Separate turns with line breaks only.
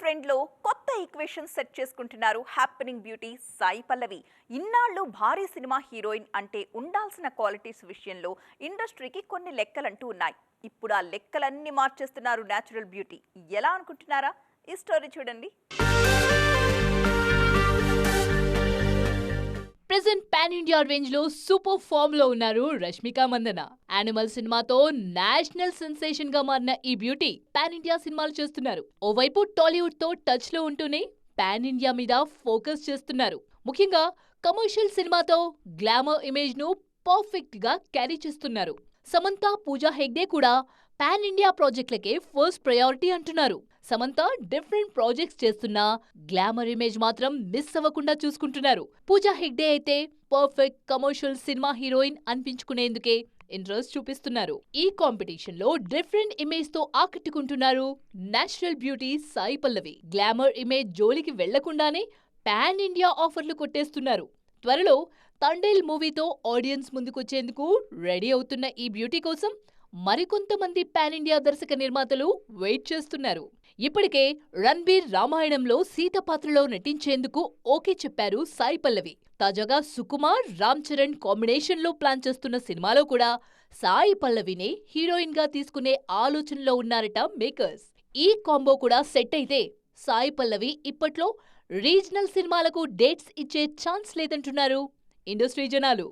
ట్రెండ్లో కొత్త equation set చేసుకుంటున్నారు హ్యాపెనింగ్ బ్యూటీ సాయి పల్లవి. ఇన్నాళ్ళు భారీ సినిమా హీరోయిన్ అంటే ఉండాల్సిన క్వాలిటీస్ విషయంలో ఇండస్ట్రీకి కొన్ని లెక్కలంటూ ఉన్నాయి. ఇప్పుడు ఆ లెక్కలన్నీ మార్చేస్తున్నారు న్యాచురల్ బ్యూటీ ఎలా అనుకుంటున్నారా? ఈ స్టోరీ చూడండి.
పాన్ ఇండియా రేంజ్లో సూపర్ ఫామ్లో ఉన్నారు రష్మిక మందన. యానిమల్ సినిమాతో నేషనల్ సెన్సేషన్గా మారిన ఈ బ్యూటీ పాన్ ఇండియా సినిమాలు చేస్తున్నారు. ఓవైపు టాలీవుడ్తో టచ్లో ఉంటూనే పాన్ ఇండియా మీద ఫోకస్ చేస్తున్నారు. ముఖ్యంగా కమర్షియల్ సినిమాతో గ్లామర్ ఇమేజ్ను పర్ఫెక్ట్గా క్యారీ చేస్తున్నారు. సమంత పూజా హెగ్డే కూడా పాన్ ఇండియా ప్రాజెక్టులకే ఫస్ట్ ప్రయారిటీ అంటున్నారు. సమంత డిఫరెంట్ ప్రాజెక్ట్స్ చేస్తున్నా గ్లామర్ ఇమేజ్ మాత్రం మిస్ అవ్వకుండా చూసుకుంటున్నారు. పూజా హెగ్డే అయితే పర్ఫెక్ట్ కమర్షియల్ సినిమా హీరోయిన్ అనిపించుకునేందుకే ఇంట్రెస్ట్ చూపిస్తున్నారు. ఈ కాంపిటీషన్లో డిఫరెంట్ ఇమేజ్తో ఆకట్టుకుంటున్నారు natural beauty Sai Pallavi. Glamour image జోలికి వెళ్ళకుండానే పాన్ ఇండియా ఆఫర్లు కొట్టేస్తున్నారు. త్వరలో తండేల్ మూవీతో ఆడియన్స్ ముందుకొచ్చేందుకు రెడీ అవుతున్న ఈ బ్యూటీ కోసం మరికొంతమంది పాన్ ఇండియా దర్శక నిర్మాతలు వెయిట్ చేస్తున్నారు. ఇప్పటికే రణ్బీర్ రామాయణంలో సీత పాత్రలో నటించేందుకు ఓకే చెప్పారు సాయి పల్లవి. తాజాగా సుకుమార్ రామ్ చరణ్ కాంబినేషన్లో ప్లాన్ చేస్తున్న సినిమాలో కూడా సాయి పల్లవినే హీరోయిన్గా తీసుకునే ఆలోచనలో ఉన్నారట మేకర్స్. ఈ కాంబో కూడా సెట్ అయితే సాయి పల్లవి ఇప్పట్లో రీజనల్ సినిమాలకు డేట్స్ ఇచ్చే ఛాన్స్ లేదంటున్నారు. ఇండస్ట్రీ జనాలు